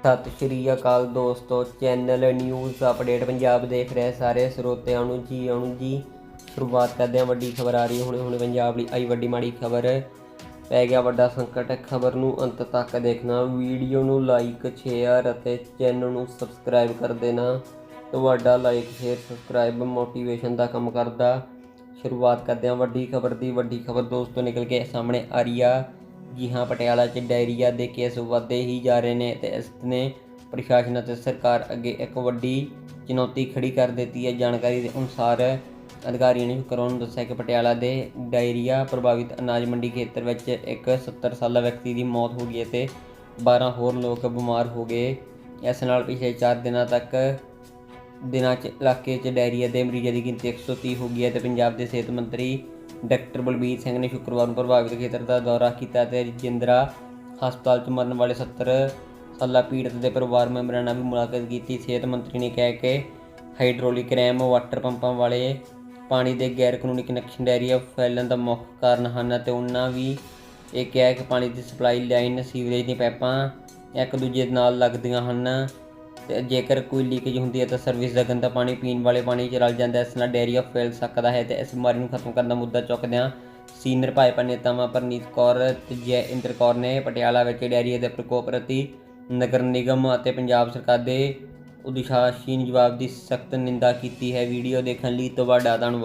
ਸਤਿ ਸ਼੍ਰੀ ਅਕਾਲ ਦੋਸਤੋ, channel news update Punjab ਦੇਖ ਰਹੇ ਸਾਰੇ ਸਰੋਤਿਆਂ ਨੂੰ ਜੀ, ਆਉਣ ਜੀ। ਸ਼ੁਰੂਆਤ ਕਰਦੇ ਹਾਂ ਵੱਡੀ ਖਬਰ ਆ ਰਹੀ ਹੁਣੇ ਹੁਣੇ ਪੰਜਾਬ ਲਈ ਆਈ ਵੱਡੀ ਮਾੜੀ ਖਬਰ। ਪੈ ਗਿਆ ਵੱਡਾ ਸੰਕਟ। ਖਬਰ ਨੂੰ ਅੰਤ ਤੱਕ ਦੇਖਣਾ। ਵੀਡੀਓ ਨੂੰ ਲਾਈਕ ਸ਼ੇਅਰ ਅਤੇ ਚੈਨਲ ਨੂੰ ਸਬਸਕ੍ਰਾਈਬ ਕਰ ਦੇਣਾ। ਤੁਹਾਡਾ ਲਾਈਕ ਸ਼ੇਅਰ ਸਬਸਕ੍ਰਾਈਬ ਮੋਟੀਵੇਸ਼ਨ ਦਾ ਕੰਮ ਕਰਦਾ। ਸ਼ੁਰੂਆਤ ਕਰਦੇ ਹਾਂ ਵੱਡੀ ਖਬਰ ਦੀ। ਵੱਡੀ ਖਬਰ ਦੋਸਤੋ ਨਿਕਲ ਕੇ ਸਾਹਮਣੇ ਆ ਰਹੀ ਆ। ਜੀ ਹਾਂ ਪਟਿਆਲਾ 'ਚ ਡਾਇਰੀਆ ਦੇ ਕੇਸ ਵਧਦੇ ਹੀ ਜਾ ਰਹੇ ਨੇ ਤੇ ਇਸ ਨੇ ਪ੍ਰਸ਼ਾਸਨ ਅਤੇ ਸਰਕਾਰ ਅੱਗੇ ਇੱਕ ਵੱਡੀ ਚੁਣੌਤੀ ਖੜੀ ਕਰ ਦਿੱਤੀ ਹੈ। ਜਾਣਕਾਰੀ ਦੇ ਅਨੁਸਾਰ ਅਧਿਕਾਰੀਆਂ ਨੇ ਸ਼ੁੱਕਰਵਾਰ ਨੂੰ ਦੱਸਿਆ ਕਿ ਪਟਿਆਲਾ ਦੇ ਡਾਇਰੀਆ ਪ੍ਰਭਾਵਿਤ ਅਨਾਜ ਮੰਡੀ ਖੇਤਰ ਵਿੱਚ ਇੱਕ 70 ਸਾਲਾ ਵਿਅਕਤੀ ਦੀ ਮੌਤ ਹੋ ਗਈ ਅਤੇ ਤੇ 12 ਹੋਰ ਲੋਕ ਬਿਮਾਰ ਹੋ ਗਏ। ਇਸ ਨਾਲ ਪਿਛਲੇ 4 ਦਿਨਾਂ ਤੱਕ ਦਿਨਾਂ 'ਚ ਇਲਾਕੇ 'ਚ ਡਾਇਰੀਆ ਦੇ ਮਰੀਜ਼ਾਂ ਦੀ ਗਿਣਤੀ 130 ਹੋ ਗਈ ਹੈ ਤੇ ਪੰਜਾਬ ਦੇ ਸਿਹਤ ਮੰਤਰੀ ਡਾਕਟਰ ਬਲਬੀਰ ਸਿੰਘ ਨੇ ਸ਼ੁੱਕਰਵਾਰ ਨੂੰ ਪ੍ਰਭਾਵਿਤ ਖੇਤਰ ਦਾ ਦੌਰਾ ਕੀਤਾ ਤੇ ਰਜਿੰਦਰਾ ਹਸਪਤਾਲ 'ਚ ਮਰਨ ਵਾਲੇ 70 ਸਾਲਾ ਪੀੜਤ ਦੇ ਪਰਿਵਾਰ ਮੈਂਬਰਾਂ ਨਾਲ ਵੀ ਮੁਲਾਕਾਤ ਕੀਤੀ। ਸਿਹਤ ਮੰਤਰੀ ਨੇ ਕਿਹਾ ਕਿ ਹਾਈਡ੍ਰੋਲਿਕ ਰੈਮ, ਵਾਟਰ ਪੰਪਾਂ ਵਾਲੇ ਪਾਣੀ ਦੇ ਗੈਰ ਕਾਨੂੰਨੀ ਕਨੈਕਸ਼ਨ ਡਾਇਰੀਆ ਫੈਲਣ ਦਾ ਮੁੱਖ ਕਾਰਨ ਹਨ ਤੇ ਉਹਨਾਂ ਵੀ ਇਹ ਕਿਹਾ ਕਿ ਪਾਣੀ ਦੀ ਸਪਲਾਈ ਲਾਈਨ ਸੀਵਰੇਜ ਦੀਆਂ ਪਾਈਪਾਂ ਇੱਕ ਦੂਜੇ ਨਾਲ ਲੱਗਦੀਆਂ ਹਨ। ਜੇਕਰ ਕੋਈ ਲੀਕੇਜ ਹੁੰਦੀ ਹੈ ਤਾਂ ਸਰਵਿਸ ਦਾ ਗੰਦਾ ਪਾਣੀ ਪੀਣ ਵਾਲੇ ਪਾਣੀ 'ਚ ਰਲ ਜਾਂਦਾ ਹੈ। ਇਸ ਨਾਲ ਡਾਇਰੀਆ ਫੈਲ ਸਕਦਾ ਹੈ ਤੇ ਇਸ ਬਿਮਾਰੀ ਨੂੰ ਖਤਮ ਕਰਨ ਦਾ ਮੁੱਦਾ ਚੁੱਕਦਿਆਂ ਸੀਨੀਅਰ ਭਾਜਪਾ ਨੇਤਾਵਾਂ ਪਰਨੀਤ ਕੌਰ ਤੇ ਜੈ ਇੰਦਰ ਕੌਰ ਨੇ ਪਟਿਆਲਾ ਵਿੱਚ ਡਾਇਰੀਆ ਦੇ ਪ੍ਰਕੋਪ ਪ੍ਰਤੀ ਨਗਰ ਨਿਗਮ ਅਤੇ ਪੰਜਾਬ ਸਰਕਾਰ ਦੇ ਉਦਿਸ਼ਾਹੀਨ ਜਵਾਬ ਦੀ ਸਖਤ ਨਿੰਦਾ ਕੀਤੀ ਹੈ। ਵੀਡੀਓ ਦੇਖਣ ਲਈ ਤੁਹਾਡਾ ਧੰਨਵਾਦ।